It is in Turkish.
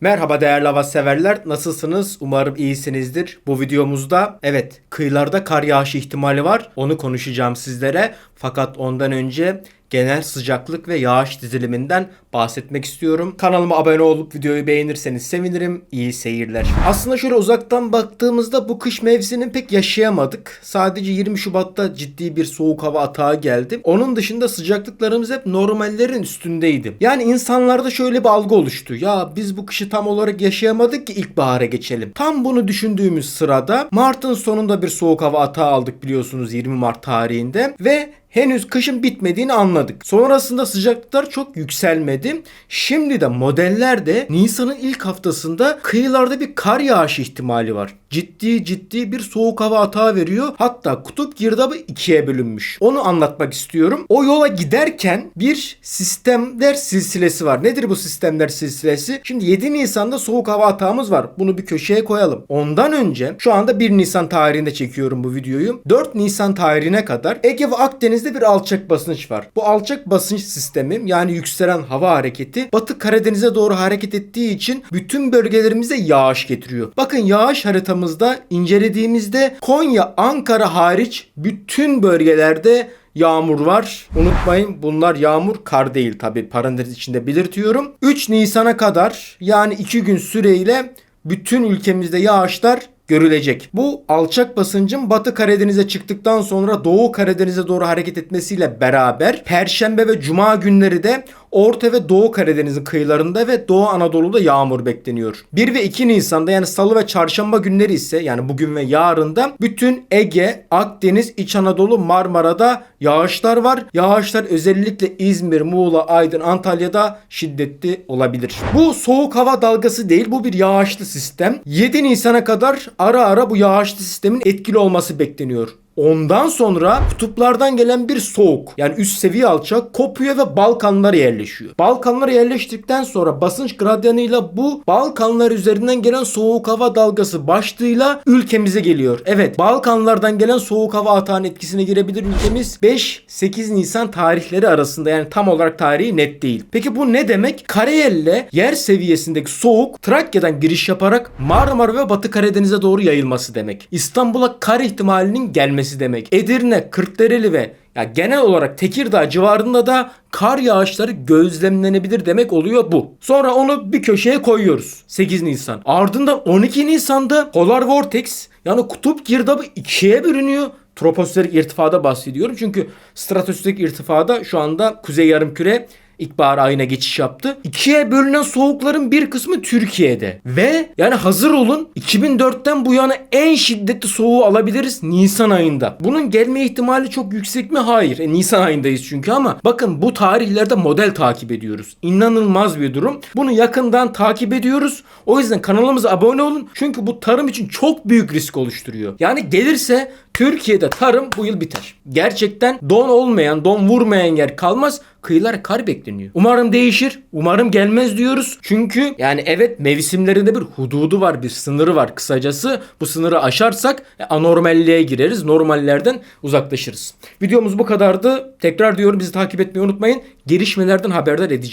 Merhaba değerli hava severler. Nasılsınız? Umarım iyisinizdir. Bu videomuzda evet kıyılarda kar yağışı ihtimali var. Onu konuşacağım sizlere. Fakat ondan önce genel sıcaklık ve yağış diziliminden bahsetmek istiyorum. Kanalıma abone olup videoyu beğenirseniz sevinirim. İyi seyirler. Aslında şöyle uzaktan baktığımızda bu kış mevsimini pek yaşayamadık. Sadece 20 Şubat'ta ciddi bir soğuk hava atağı geldi. Onun dışında sıcaklıklarımız hep normallerin üstündeydi. Yani insanlarda şöyle bir algı oluştu. Ya biz bu kışı tam olarak yaşayamadık ki ilkbahara geçelim. Tam bunu düşündüğümüz sırada Mart'ın sonunda bir soğuk hava atağı aldık biliyorsunuz 20 Mart tarihinde ve henüz kışın bitmediğini anladık. Sonrasında sıcaklıklar çok yükselmedi. Şimdi de modellerde Nisan'ın ilk haftasında kıyılarda bir kar yağışı ihtimali var. Ciddi ciddi bir soğuk hava atağı veriyor. Hatta kutup girdabı ikiye bölünmüş. Onu anlatmak istiyorum. O yola giderken bir sistemler silsilesi var. Nedir bu sistemler silsilesi? Şimdi 7 Nisan'da soğuk hava atağımız var. Bunu bir köşeye koyalım. Ondan önce şu anda 1 Nisan tarihinde çekiyorum bu videoyu. 4 Nisan tarihine kadar Ege ve Akdeniz'de bir alçak basınç var. Bu alçak basınç sistemi yani yükselen hava hareketi Batı Karadeniz'e doğru hareket ettiği için bütün bölgelerimize yağış getiriyor. Bakın yağış haritamızda incelediğimizde Konya, Ankara hariç bütün bölgelerde yağmur var. Unutmayın bunlar yağmur kar değil tabi parantez içinde belirtiyorum. 3 Nisan'a kadar yani 2 gün süreyle bütün ülkemizde yağışlar görülecek. Bu alçak basıncın Batı Karadeniz'e çıktıktan sonra Doğu Karadeniz'e doğru hareket etmesiyle beraber Perşembe ve Cuma günleri de Orta ve Doğu Karadeniz'in kıyılarında ve Doğu Anadolu'da yağmur bekleniyor. 1 ve 2 Nisan'da yani Salı ve Çarşamba günleri ise yani bugün ve yarında bütün Ege, Akdeniz, İç Anadolu, Marmara'da yağışlar var. Yağışlar özellikle İzmir, Muğla, Aydın, Antalya'da şiddetli olabilir. Bu soğuk hava dalgası değil bu bir yağışlı sistem. 7 Nisan'a kadar ara ara bu yağışlı sistemin etkili olması bekleniyor. Ondan sonra kutuplardan gelen bir soğuk yani üst seviye alçak kopuyor ve Balkanlara yerleşiyor. Balkanlara yerleştikten sonra basınç gradyanıyla bu Balkanlar üzerinden gelen soğuk hava dalgası başlığıyla ülkemize geliyor. Evet Balkanlardan gelen soğuk hava atağının etkisine girebilir ülkemiz 5-8 Nisan tarihleri arasında yani tam olarak tarihi net değil. Peki bu ne demek? Karayelle yer seviyesindeki soğuk Trakya'dan giriş yaparak Marmara ve Batı Karadeniz'e doğru yayılması demek. İstanbul'a kar ihtimalinin gelmesi demek. Edirne, Kırklareli ve ya genel olarak Tekirdağ civarında da kar yağışları gözlemlenebilir demek oluyor bu. Sonra onu bir köşeye koyuyoruz. 8 Nisan. Ardından 12 Nisan'da Polar Vortex yani kutup girdabı ikiye bölünüyor troposferik irtifada bahsediyorum. Çünkü stratosferik irtifada şu anda kuzey yarımküre ilkbahar ayına geçiş yaptı. İkiye bölünen soğukların bir kısmı Türkiye'de. Ve yani hazır olun 2004'ten bu yana en şiddetli soğuğu alabiliriz Nisan ayında. Bunun gelme ihtimali çok yüksek mi? Hayır. E, Nisan ayındayız çünkü ama bakın bu tarihlerde model takip ediyoruz. İnanılmaz bir durum. Bunu yakından takip ediyoruz. O yüzden kanalımıza abone olun. Çünkü bu tarım için çok büyük risk oluşturuyor. Yani gelirse Türkiye'de tarım bu yıl biter. Gerçekten don olmayan, don vurmayan yer kalmaz. Kıyılar kar bekleniyor. Umarım değişir. Umarım gelmez diyoruz. Çünkü yani evet mevsimlerinde bir hududu var, bir sınırı var kısacası. Bu sınırı aşarsak e, anormalliğe gireriz. Normallerden uzaklaşırız. Videomuz bu kadardı. Tekrar diyorum bizi takip etmeyi unutmayın. Gelişmelerden haberdar edeceğim.